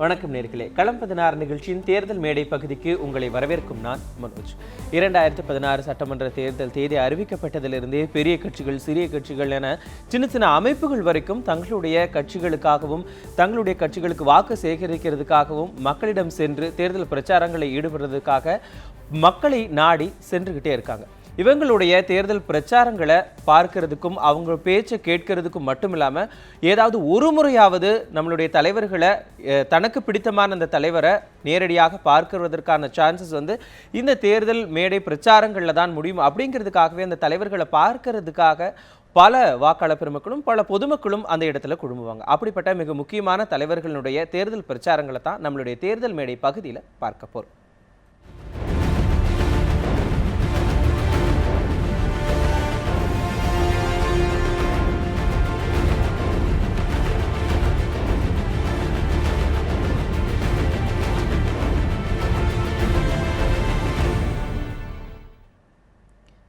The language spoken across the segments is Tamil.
வணக்கம் நேர்களே. களம் பதினாறு நிகழ்ச்சியின் தேர்தல் மேடை பகுதிக்கு உங்களை வரவேற்கும் நான் மனோஜ். இரண்டாயிரத்து பதினாறு சட்டமன்ற தேர்தல் தேதி அறிவிக்கப்பட்டதிலிருந்தே பெரிய கட்சிகள் சிறிய கட்சிகள் என சின்ன சின்ன அமைப்புகள் வரைக்கும் தங்களுடைய கட்சிகளுக்காகவும் தங்களுடைய கட்சிகளுக்கு வாக்கு சேகரிக்கிறதுக்காகவும் மக்களிடம் சென்று தேர்தல் பிரச்சாரங்களை ஈடுபடுறதுக்காக மக்களை நாடி சென்றுகிட்டே இருக்காங்க. இவங்களுடைய தேர்தல் பிரச்சாரங்களை பார்க்கறதுக்கும் அவங்க பேச்சை கேட்கறதுக்கும் மட்டும் இல்லாமல் ஏதாவது ஒரு முறையாவது நம்மளுடைய தலைவர்களை தனக்கு பிடித்தமான அந்த தலைவரை நேரடியாக பார்க்கிறதற்கான சான்சஸ் வந்து இந்த தேர்தல் மேடை பிரச்சாரங்களில் தான் முடியும். அப்படிங்கிறதுக்காகவே அந்த தலைவர்களை பார்க்கறதுக்காக பல வாக்காளர் பெருமக்களும் பல பொதுமக்களும் அந்த இடத்துல குழுமுவாங்க. அப்படிப்பட்ட மிக முக்கியமான தலைவர்களுடைய தேர்தல் பிரச்சாரங்களை தான் நம்மளுடைய தேர்தல் மேடை பகுதியில் பார்க்க போகிறோம்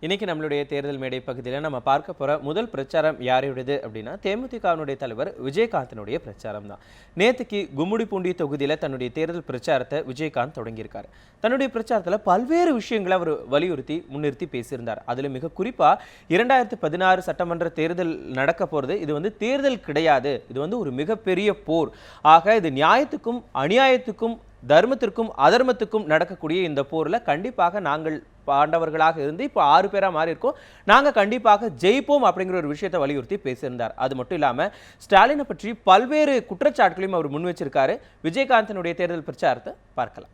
இன்னைக்கு நம்மளுடைய தேர்தல் மேடை பகுதியில் நம்ம பார்க்க போற முதல் பிரச்சாரம் யாருடையது அப்படின்னா தேமுதிகவினுடைய தலைவர் விஜயகாந்தினுடைய பிரச்சாரம் தான். நேற்றுக்கு கும்முடிப்பூண்டி தொகுதியில் தன்னுடைய தேர்தல் பிரச்சாரத்தை விஜயகாந்த் தொடங்கியிருக்கார். தன்னுடைய பிரச்சாரத்தில் பல்வேறு விஷயங்களை அவர் வலியுறுத்தி முன்னிறுத்தி பேசியிருந்தார். அதில் மிக குறிப்பாக இரண்டாயிரத்து பதினாறு சட்டமன்ற தேர்தல் நடக்க போகிறது இது வந்து தேர்தல் கிடையாது. இது வந்து ஒரு மிகப்பெரிய போர். ஆக இது நியாயத்துக்கும் அநியாயத்துக்கும் தர்மத்திற்கும் அதர்மத்துக்கும் நடக்கக்கூடிய இந்த போரில் கண்டிப்பாக நாங்கள் பாண்டவர்களாக இருந்து இப்போ ஆறு பேராக மாறி இருக்கோம். நாங்கள் கண்டிப்பாக ஜெயிப்போம் அப்படிங்கிற ஒரு விஷயத்தை வலியுறுத்தி பேசியிருந்தார். அது மட்டும் இல்லாமல் ஸ்டாலினை பற்றி பல்வேறு குற்றச்சாட்டுகளையும் அவர் முன் வச்சிருக்காரு. விஜயகாந்தனுடைய தேர்தல் பிரச்சாரத்தை பார்க்கலாம்.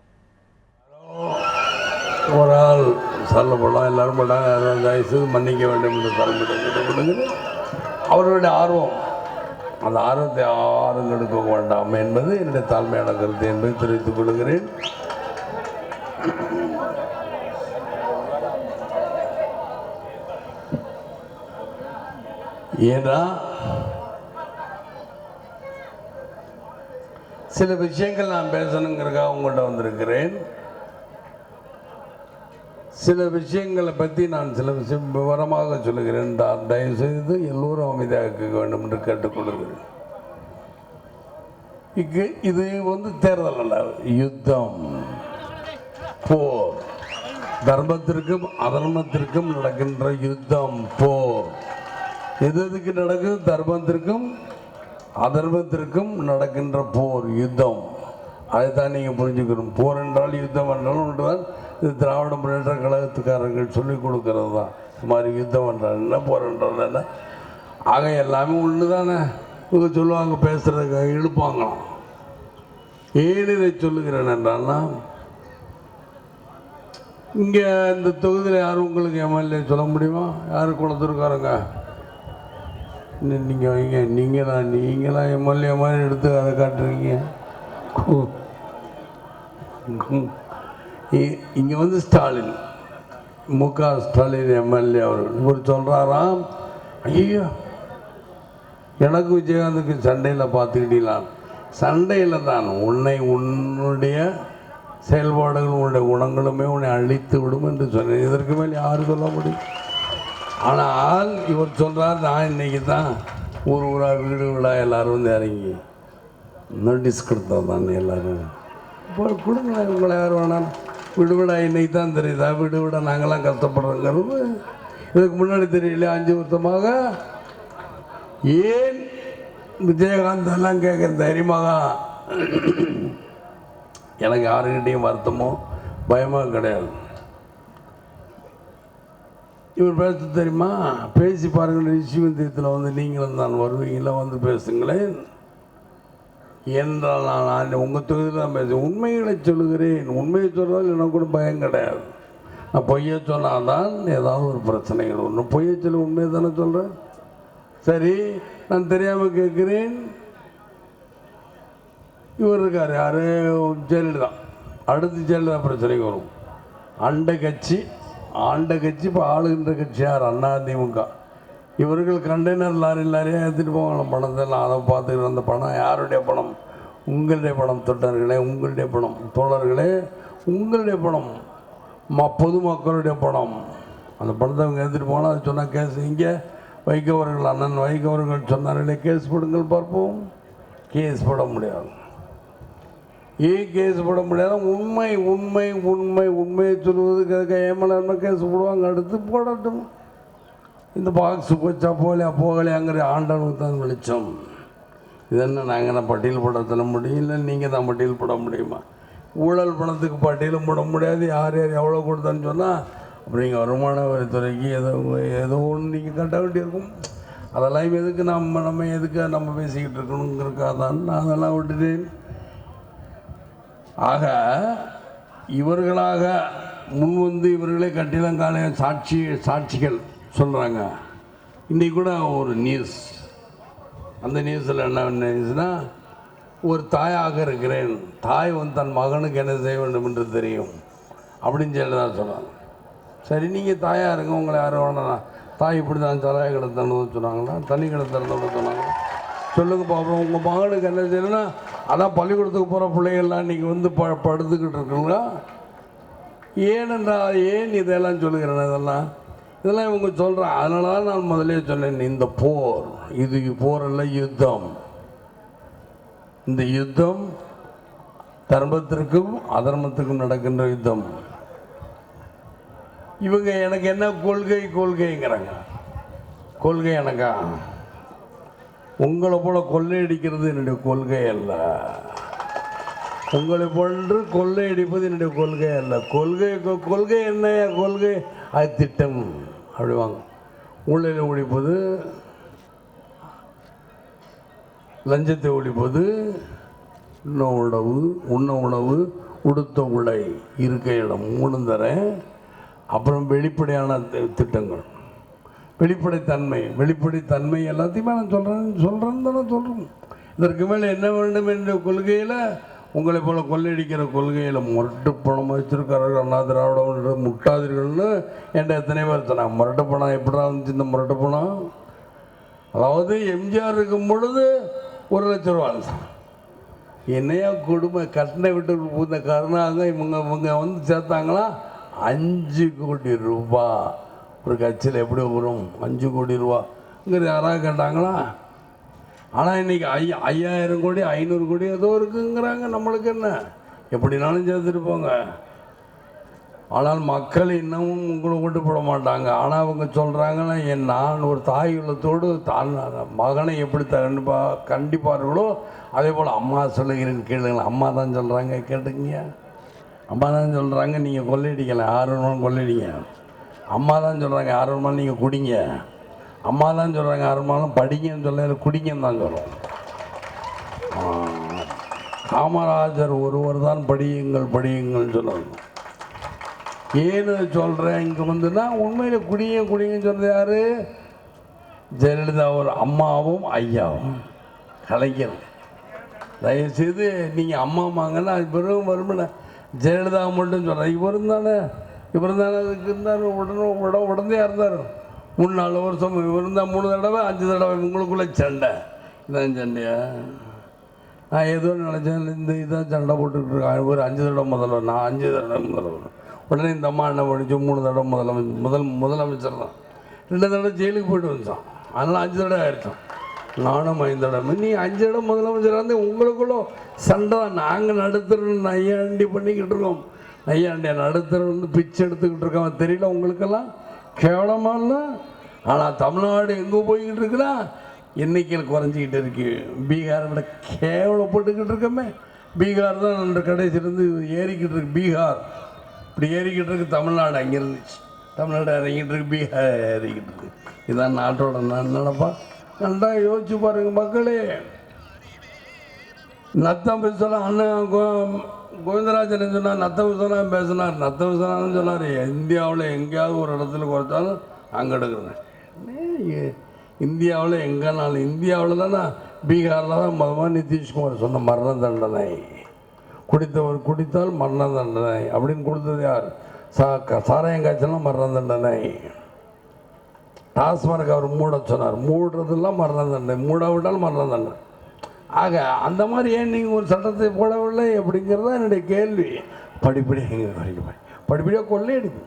ஒரு ஆள் சொல்லப்படலாம் எல்லாரும் பட்டாங்க. தயவுசெய்து மன்னிக்க வேண்டும் என்று அவர்களுடைய ஆர்வம் அந்த ஆர்வத்தை யாரும் எடுக்க வேண்டாம் என்பது என்னுடைய தாழ்மையான கருத்து என்பதை தெரிவித்துக் கொள்கிறேன். ஏன்னா சில விஷயங்கள் நான் பேசணுங்கிறதுக்காக உங்கள்கிட்ட வந்திருக்கிறேன். சில விஷயங்களை பற்றி நான் சில விஷயம் விவரமாக சொல்லுகிறேன். தா- தயவுசெய்து எல்லோரும் அமைதியாக வேண்டும் என்று கேட்டுக்கொள்கிறேன். இங்கு இது வந்து தேர்தல் அல்ல யுத்தம் போர். தர்மத்திற்கும் அதர்மத்திற்கும் நடக்கின்ற யுத்தம் போர். எது எதுக்கு நடக்குது? தர்மத்திற்கும் அதர்மத்திற்கும் நடக்கின்ற போர் யுத்தம். அதைத்தான் நீங்கள் புரிஞ்சுக்கணும். போர் என்றால் யுத்தம் என்றால் ஒன்றுதான். இது திராவிட முன்னேற்ற கழகத்துக்காரர்கள் சொல்லிக் கொடுக்கறது தான். இது மாதிரி யுத்தம் பண்ணுறாங்க என்ன போர் என்ன? ஆக எல்லாமே ஒன்று தானே. இவங்க சொல்லுவாங்க பேசுகிறதுக்கு இழுப்பாங்களாம். ஏன் இதை சொல்லுகிறேன் என்றால்னா இங்கே இந்த தொகுதியில் யாரும் உங்களுக்கு எம்எல்ஏ சொல்ல முடியுமா? யார் குளத்துருக்காருங்க நீங்கள் வைங்க. நீங்களா நீங்களாம் எம்எல்ஏ மாதிரி எடுத்து அதை காட்டுறீங்க. இங்கே வந்து ஸ்டாலின். மு க ஸ்டாலின் எம்எல்ஏ அவர் இவர் சொல்கிறாராம் ஐயோ எனக்கு விஜயகாந்துக்கு சண்டையில் பார்த்துக்கிட்டீங்களாம் சண்டையில் தான். உன்னை உன்னுடைய செயல்பாடுகளும் உன்னுடைய குணங்களுமே உன்னை அழித்து விடும் என்று சொன்னேன். இதற்கு மேல் யார் சொல்ல முடியும்? ஆனால் இவர் சொல்கிறார் நான் இன்னைக்கு தான் ஊர் ஊராக வீடு வீடாக எல்லோரும் வந்து இறங்கி இன்னும் டிஸ்கிருத்தம் தான் எல்லாரும். இப்போ கொடுங்களேன் உங்களை யார் வேணாம் விடுவிடா இன்னைக்கு தான் தெரியுதா? விடுவிட நாங்களாம் கஷ்டப்படுறோங்கிறது இதுக்கு முன்னாடி தெரியல அஞ்சு வருஷமாக? ஏன் விஜயகாந்த் எல்லாம் கேட்குற தைரியமாக? எனக்கு யாருக்கிட்டையும் வருத்தமோ பயமோ கிடையாது. இவர் பேச தெரியுமா? பேசி பாருங்கள் நிச்சயமந்தியத்தில் வந்து நீங்களும் தான் வருவீங்களா வந்து பேசுங்களேன். என்றால் நான் நான் உங்கள் தொகுதியில் தான் பேசுகிறேன் உண்மைகளை சொல்லுகிறேன். உண்மையை சொல்றதால் எனக்கு கூட பயம் கிடையாது. நான் பொய்யை சொன்னால்தான் ஏதாவது ஒரு பிரச்சனைகள் ஒன்று பொய்யை சொல்லி உண்மையை தானே சொல்கிறேன் சரி நான் தெரியாமல் கேட்குறேன். இவர் இருக்கார் யார்? ஜெயலலிதா அடுத்து ஜெயலலிதா பிரச்சனைக்கு வரும். அண்டை கட்சி ஆண்ட கட்சி இப்போ ஆளுகின்ற கட்சி யார்? அண்ணா திமுக. இவர்கள் கண்டெய்னர் லாரி லாரியாக ஏற்றிட்டு போவாங்க. பணத்தை நான் அதை பார்த்துக்கிற அந்த பணம் யாருடைய பணம்? உங்களுடைய பணம் தொண்டர்களே உங்களுடைய பணம் தோழர்களே உங்களுடைய பணம். ம பொதுமக்களுடைய பணம். அந்த பணத்தை அவங்க எடுத்துகிட்டு போனால் அது சொன்னால் கேஸ் இங்கே. வைகவர்கள் அண்ணன் வைகவர்கள் சொன்னார்களே கேஸ் போடுங்கள் பார்ப்போம். கேஸ் போட முடியாது. ஏன் கேஸ் போட முடியாது? உண்மை உண்மை உண்மை உண்மையை சொல்வதுக்கு ஏமலாம கேஸ் போடுவாங்க. அடுத்து போடட்டும். இந்த பாக்ஸ் போச்சா போகலையா போகலையாங்கிற ஆண்டவனுக்கு தான் வெளிச்சம். இதென்ன நாங்கள் தான் பட்டியல் படத்தில் முடியும் இல்லை நீங்கள் தான் பட்டியல் போட முடியுமா? ஊழல் பணத்துக்கு பட்டியலும் போட முடியாது. யார் யார் எவ்வளோ கொடுத்தான்னு சொன்னால் அப்புறம் நீங்கள் வருமான வரித்துறைக்கு ஏதோ ஏதோ ஒன்று நீங்கள் கட்ட வேண்டியிருக்கும். அதெல்லாம் எதுக்கு நம்ம நம்ம எதுக்கு நம்ம பேசிக்கிட்டு இருக்கணுங்கிறக்காக தான் நான் அதெல்லாம் விட்டுட்டேன். ஆக இவர்களாக முன்வந்து இவர்களே கட்டிலங்காலைய சாட்சி சாட்சிகள் சொல்கிறாங்க இன்றைக்கி கூட ஒரு நியூஸ் அந்த நியூஸில் என்ன நியூஸ்னா ஒரு தாயாக இருக்கிறேன். தாய் வந்து தன் மகனுக்கு என்ன செய்ய வேண்டும் என்று தெரியும். அப்படின்னு சொல்லி தான் சொன்னாங்க சரி நீங்கள் தாயாக இருங்க உங்களை யாரும் வேணாம். தாய் இப்படி தான் சலாய கிடத்தணும் சொன்னாங்களா தண்ணி கிடத்தணும் சொன்னாங்க. சொல்லுங்கள் பாப்போம் உங்கள் மகனுக்கு என்ன செய்யணும்னா அதான் பள்ளிக்கூடத்துக்கு போகிற பிள்ளைகள்லாம் இன்றைக்கி வந்து ப படுத்துக்கிட்டு இருக்குங்களா? ஏனென்றால் ஏன் இதெல்லாம் சொல்லுகிறேன் இதெல்லாம்? இதெல்லாம் இவங்க சொல்கிறாங்க அதனால தான் நான் முதலே சொன்னேன் இந்த போர். இது போர் அல்ல யுத்தம். இந்த யுத்தம் தர்மத்திற்கும் அதர்மத்துக்கும் நடக்கின்ற யுத்தம். இவங்க எனக்கு என்ன கொள்கை கொள்கைங்கிறாங்க. கொள்கை எனக்கா? உங்களை போல கொள்ளையடிக்கிறது என்னுடைய கொள்கை அல்ல. உங்களை போன்று கொள்ளையடிப்பது என்னுடைய கொள்கை அல்ல. கொள்கை கொ- கொள்கை என்ன கொள்கை அது திட்டம். அப்படிவாங்க. ஊழலை ஒழிப்பது லஞ்சத்தை ஒழிப்பது உண்ண உணவு உண்ண உணவு உடுத்த உடை இருக்க இடம் மூணு தரேன். அப்புறம் வெளிப்படையான திட்டங்கள். வெளிப்படைத்தன்மை வெளிப்படைத்தன்மை எல்லாத்தையுமே நான் சொல்கிறேன் சொல்கிறேன்னு தானே சொல்கிறோம் இதற்கு மேலே என்ன வேண்டும் என்ற கொள்கையில் உங்களை போல கொள்ளையடிக்கிற கொள்கையில் முரட்டு பணம் வச்சிருக்காரு அண்ணா திராவிட முட்டாதீர்கள்னு என்கிட்ட எத்தனை பேர் சொன்னாங்க. முரட்டு பணம் எப்படிடா இருந்துச்சு இந்த முரட்டு பணம் அதாவது எம்ஜிஆர் இருக்கும் பொழுது ஒரு லட்ச ரூபா என்னையா கொடுமை? கட்டணை விட்டு பூந்த கருணாங்க இவங்க இவங்க வந்து சேர்த்தாங்களா? அஞ்சு கோடி ரூபா. ஒரு கட்சியில் எப்படி வரும்? அஞ்சு கோடி ரூபாங்கிறது யாராவது கேட்டாங்களா? ஆனால் இன்னைக்கு ஐ ஐயாயிரம் கோடி ஐநூறு கோடி ஏதோ இருக்குங்கிறாங்க. நம்மளுக்கு என்ன? எப்படினாலும் சேர்த்துட்டு போங்க. ஆனால் மக்கள் இன்னமும் உங்களை விட்டு போட மாட்டாங்க. ஆனால் அவங்க சொல்கிறாங்கன்னா என் நான் ஒரு தாய் உள்ளத்தோடு தான் மகனை எப்படி கண்டிப்பாக கண்டிப்பார்களோ அதே போல் அம்மா சொல்லுகிறேன் கேளுங்களேன் அம்மா தான் சொல்கிறாங்க கேட்டுங்க அம்மா தான் சொல்கிறாங்க நீங்கள் கொள்ளையடிக்கலாம் யார் கொள்ளையடிங்க. அம்மா தான் சொல்கிறாங்க யார் நீங்கள் குடிங்க. அம்மா தான் சொல்கிறாங்க யார் படிங்கன்னு சொல்ல குடிங்கன்னு தான் சொல்கிறோம் காமராஜர் ஒருவர் தான் படியுங்கள் படியுங்கள் சொன்னாங்க. ஏன்னு சொல்கிறேன் இங்கே வந்துன்னா உண்மையில் குடிங்க குடிங்கன்னு சொன்னது யார்? ஜெயலலிதா ஒரு அம்மாவும் ஐயாவும். கலைஞர். தயவுசெய்து நீங்கள் அம்மா வாங்கன்னா அது பிறகு வருமில்ல ஜெயலலிதா மட்டும் சொல்கிறேன் இவரும் தானே இவர் தானே அதுக்கு இருந்தார் உடனே உட உடனே இருந்தார்? மூணு நாலு வருஷம் இருந்தால் மூணு தடவை அஞ்சு தடவை உங்களுக்குள்ளே சண்டை. இதான் சண்டையா? நான் ஏதோ நினச்சேன் இந்த இதான் சண்டை போட்டுக்கிட்டு ஒரு அஞ்சு தடவை முதல்வர் நான் அஞ்சு தடவை முதல்வர். உடனே இந்த அம்மா என்ன பண்ணிச்சு? மூணு தடவை முதலமைச்சர் முதல் முதலமைச்சர் தான். ரெண்டு தடவை ஜெயிலுக்கு போயிட்டு வந்துச்சான் அதனால் அஞ்சு தடவை ஆயிடுச்சான் நானும் ஐந்து தடவை. நீ அஞ்சு தடவை முதலமைச்சராக இருந்து உங்களுக்குள்ள சண்டை தான். நாங்கள் நடுத்தர் நையாண்டி பண்ணிக்கிட்டு இருக்கோம். நையாண்டியை நடுத்தர் பிச்சை எடுத்துக்கிட்டு இருக்கோம் தெரியல உங்களுக்கெல்லாம்? கேவலமாக இல்லை ஆனால் தமிழ்நாடு எங்கே போய்கிட்டு இருக்குன்னா எண்ணிக்கையில் குறைஞ்சிக்கிட்டு இருக்கு. பீகாரை விட கேவலப்பட்டுக்கிட்டு இருக்கோமே. பீகார் தான் அந்த கடைசியிலேருந்து ஏறிக்கிட்டு இருக்கு. பீகார். இப்படி ஏறிக்கிட்டு இருக்கு தமிழ்நாடு. அங்கே இருந்துச்சு. தமிழ்நாடு இறங்கிட்டு இருக்கு. பீகார் ஏறிக்கிட்டு இருக்கு. இதுதான் நாட்டோட நான் நினப்பா நல்லா யோசிச்சு பாருங்கள் மக்களே. நத்தம் பேசலாம் அண்ணன் கோ- கோவிந்தராஜன் சொன்னார் நத்தம் பேசினார். நத்தம் சொன்னார் இந்தியாவில் எங்கேயாவது ஒரு இடத்துல குறைச்சாலும் அங்கே எடுக்கிறேன். இந்தியாவில் எங்கேனாலும் இந்தியாவில் தானே? பீகாரில் தான் மதமாக நிதிஷ்குமார் சொன்ன மரண தண்டனை. குடித்தவர் குடித்தால் மரண தண்டனை. அப்படின்னு கொடுத்தது யார்? சா க- சாராயம் காய்ச்சலாம் மரண தண்டனை. டாஸ்மார்க் அவர் மூட சொன்னார். மூடுறதுலாம் மரண தண்டனை. மூட விட்டால் மரண தண்டனை. ஆக அந்த மாதிரி ஏன் நீங்கள் ஒரு சட்டத்தை போடவில்லை அப்படிங்கிறது தான் என்னுடைய கேள்வி. படிப்படியாக எங்கே குறைக்க படிப்படியாக கொள்ளையடிப்பு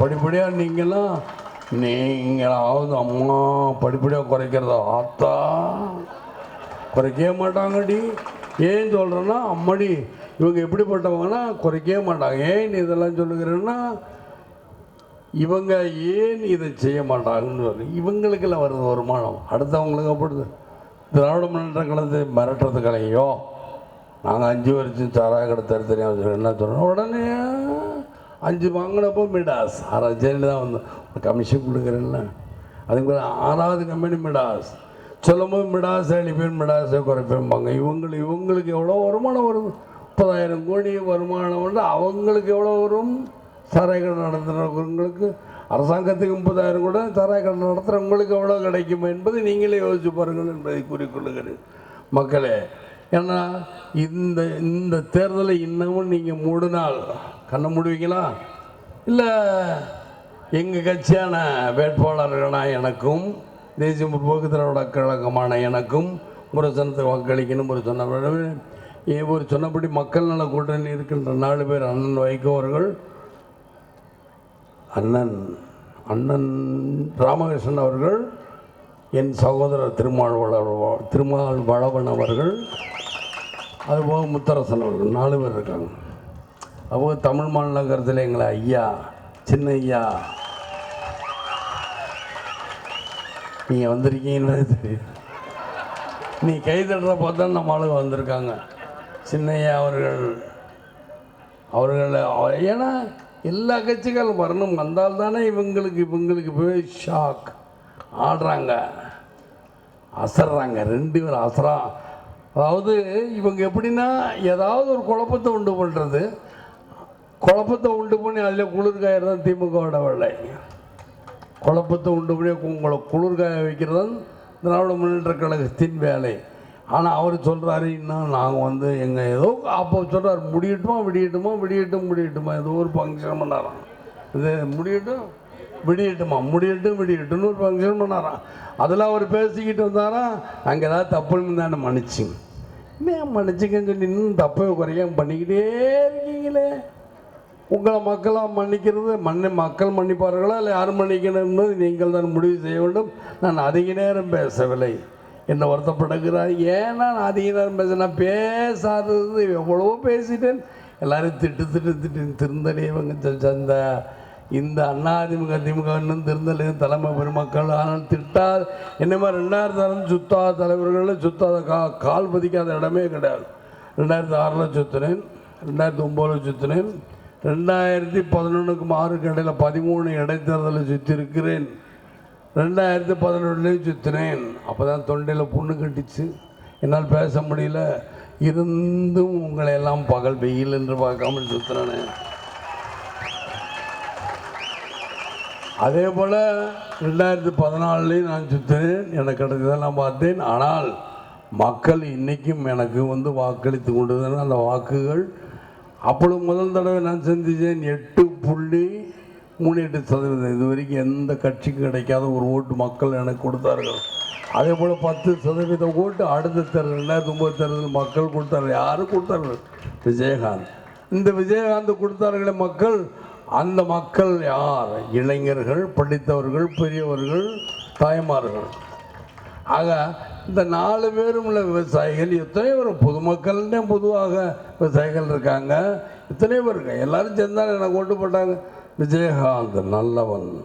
படிப்படியாக நீங்களாம் நீங்களாவது அம்மா படிப்படியாக குறைக்கிறதா ஆத்தா? குறைக்கவே மாட்டாங்கடி. ஏன் சொல்கிறேன்னா அம்மாடி இவங்க எப்படிப்பட்டவங்கன்னா குறைக்கவே மாட்டாங்க. ஏன் இதெல்லாம் சொல்லுகிறேன்னா இவங்க ஏன் இதை செய்ய மாட்டாங்கன்னு வருது. இவங்களுக்கெல்லாம் வருது வருமானம். அடுத்தவங்களுக்கு அப்படிது திராவிட முன்னேற்ற கழகத்தை மிரட்டுறதுக்கலையோ? நாங்கள் அஞ்சு வருஷம் சாராய கடை தர என்ன சொல்கிறோம் உடனே அஞ்சு வாங்கினப்போ மிடாஸ். ஆறாவது தான் வந்து கமிஷன் கொடுக்குறேன்ல. அதுக்கு பிறகு ஆறாவது கம்பெனி மிடாஸ். சொல்லும்போது மிடாஸ் அழிப்பேன் மிடாஸை குறைப்பேன்பாங்க இவங்களுக்கு இவங்களுக்கு எவ்வளோ வருமானம் வருது முப்பதாயிரம் கோடி வருமானம் வந்து அவங்களுக்கு எவ்வளோ வரும்? சாராய கடை நடத்துகிறவங்களுக்கு அரசாங்கத்துக்கு முப்பதாயிரம் கூட சாராய கடை நடத்துகிறவங்களுக்கு எவ்வளோ கிடைக்கும் என்பது நீங்களே யோசிச்சு பாருங்கள் என்பதை கூறிக்கொள்ளுகிறேன். மக்களே ஏன்னா இந்த இந்த தேர்தலை இன்னமும் நீங்கள் மூடினால் கண்ண மூடுவீங்களா? இல்லை எங்கள் கட்சியான வேட்பாளர்களான எனக்கும் தேசிய முற்போக்கு திராவிட கழகமான எனக்கும் ஒரு சொன்னத்தை வாக்களிக்கணும் ஒரு சொன்ன ஏ ஒரு சொன்னபடி மக்கள் நல கூட்டணி இருக்கின்ற நாலு பேர் அண்ணன் வைகோ அவர்கள் அண்ணன் அண்ணன் ராமகிருஷ்ணன் அவர்கள் என் சகோதரர் திருமால் திருமால் வளவன் அவர்கள் அதுபோக முத்தரசன் அவர்கள் நாலு பேர் இருக்காங்க. அதுபோக தமிழ் மாநிலங்கிறதுல எங்களை ஐயா சின்ன ஐயா. நீங்கள் வந்திருக்கீங்கன்னு தெரியும். நீ கை தட்டுற பார்த்தா நம்ம ஆளுங்க வந்திருக்காங்க. சின்னையா அவர்கள் அவர்கள் ஏன்னா எல்லா கட்சிகளும் வரணும். வந்தால் தானே இவங்களுக்கு இவங்களுக்கு போய் ஷாக் ஆடுறாங்க. அசர்றாங்க. ரெண்டு பேரும் அசரா. அதாவது இவங்க எப்படின்னா ஏதாவது ஒரு குழப்பத்தை உண்டு பண்ணுறது குழப்பத்தை உண்டு பண்ணி அதில் குளிர்காயர் தான் திமுகவோட வேலை. குழப்பத்தை உண்டு பண்ணி உங்களை குளிர்காய வைக்கிறது தான் திராவிட முன்னேற்ற கழகத்தின் வேலை. ஆனால் அவர் சொல்கிறாரு இன்னும் நாங்கள் வந்து எங்கள் ஏதோ அப்போ சொல்கிறார் முடியட்டுமா விடியட்டுமா விடியட்டும் முடியட்டுமா? ஏதோ ஒரு ஃபங்க்ஷன் பண்ணாராம். இது முடியட்டும் விடியட்டுமா முடியட்டும் விடியட்டும்னு ஒரு ஃபங்க்ஷன் பண்ணாராம். அதில் அவர் பேசிக்கிட்டு வந்தாரா அங்கே ஏதாவது தப்புன்னு தானே மன்னிச்சுங்க? ஏன் மன்னிச்சுங்கன்னு சொல்லி இன்னும் தப்பை குறையாம பண்ணிக்கிட்டே இருக்கீங்களே? உங்களை மக்களாக மன்னிக்கிறது மண்ணை மக்கள் மன்னிப்பார்களா? இல்லை யார் மன்னிக்கணும் என்பது நீங்கள் தான் முடிவு செய்ய வேண்டும்? நான் அதிக நேரம் பேசவில்லை. என்னை வருத்தப்படுகிறார் ஏன்னா நான் அதிக நேரம் பேச நான் பேசாதது எவ்வளவோ பேசிட்டேன். எல்லாரும் திட்டு திட்டு திட்டு திருந்தலே இவங்க சந்த இந்த அண்ணா திமுக திமுக இன்னும் தலைமை பெருமக்கள் ஆனால் திட்டா என்ன மாதிரி ரெண்டாயிரத்தி ஆறு சுத்தாத தலைவர்களில் சுத்தாத கா கால் பதிக்காத இடமே கிடையாது. ரெண்டாயிரத்தி ஆறில் சுற்றினேன் ரெண்டாயிரத்தி ஒம்போதில் சுற்றினேன் ரெண்டாயிரத்தி பதினொன்றுக்கு மாறுக்கு இடையில் பதிமூணு இடைத்தேர்தலை சுற்றிருக்கிறேன் ரெண்டாயிரத்தி பதினொன்றுலேயும் சுற்றினேன் அப்போ தான் தொண்டையில் புண்ணு கட்டிச்சு. என்னால் பேச முடியல. இருந்தும் உங்களை எல்லாம் பகல் வெயில் என்று பார்க்காமல் சுற்றினேன் அதே போல் ரெண்டாயிரத்தி பதினாலுலேயும் நான் சுற்றினேன் எனக்கு கிடைச்சதெல்லாம் பார்த்தேன். ஆனால் மக்கள் இன்றைக்கும் எனக்கு வந்து வாக்களித்து கொண்டு அந்த வாக்குகள் அப்பொழுது முதல் தடவை நான் சந்தித்தேன். எட்டு புள்ளி மூணு எட்டு சதவீதம். இது வரைக்கும் எந்த கட்சிக்கும் கிடைக்காத ஒரு ஓட்டு மக்கள் எனக்கு கொடுத்தார்கள். அதே போல் பத்து சதவீத ஓட்டு அடுத்த தேர்தல் ரெண்டாயிரத்தி ஒம்பது தேர்தல் மக்கள் கொடுத்தார்கள். யாரும் கொடுத்தார்கள்? விஜயகாந்த். இந்த விஜயகாந்த் கொடுத்தார்களே மக்கள் அந்த மக்கள் யார்? இளைஞர்கள் படித்தவர்கள் பெரியவர்கள் தாய்மார்கள். ஆக இந்த நாலு பேரும் உள்ள விவசாயிகள் எத்தனை பேர் பொதுமக்கள்னே பொதுவாக விவசாயிகள் இருக்காங்க. எத்தனை பேர் இருக்காங்க. எல்லோரும் சேர்ந்தாலும் எனக்கு ஓட்டு போட்டாங்க. விஜயகாந்த் நல்லவன்.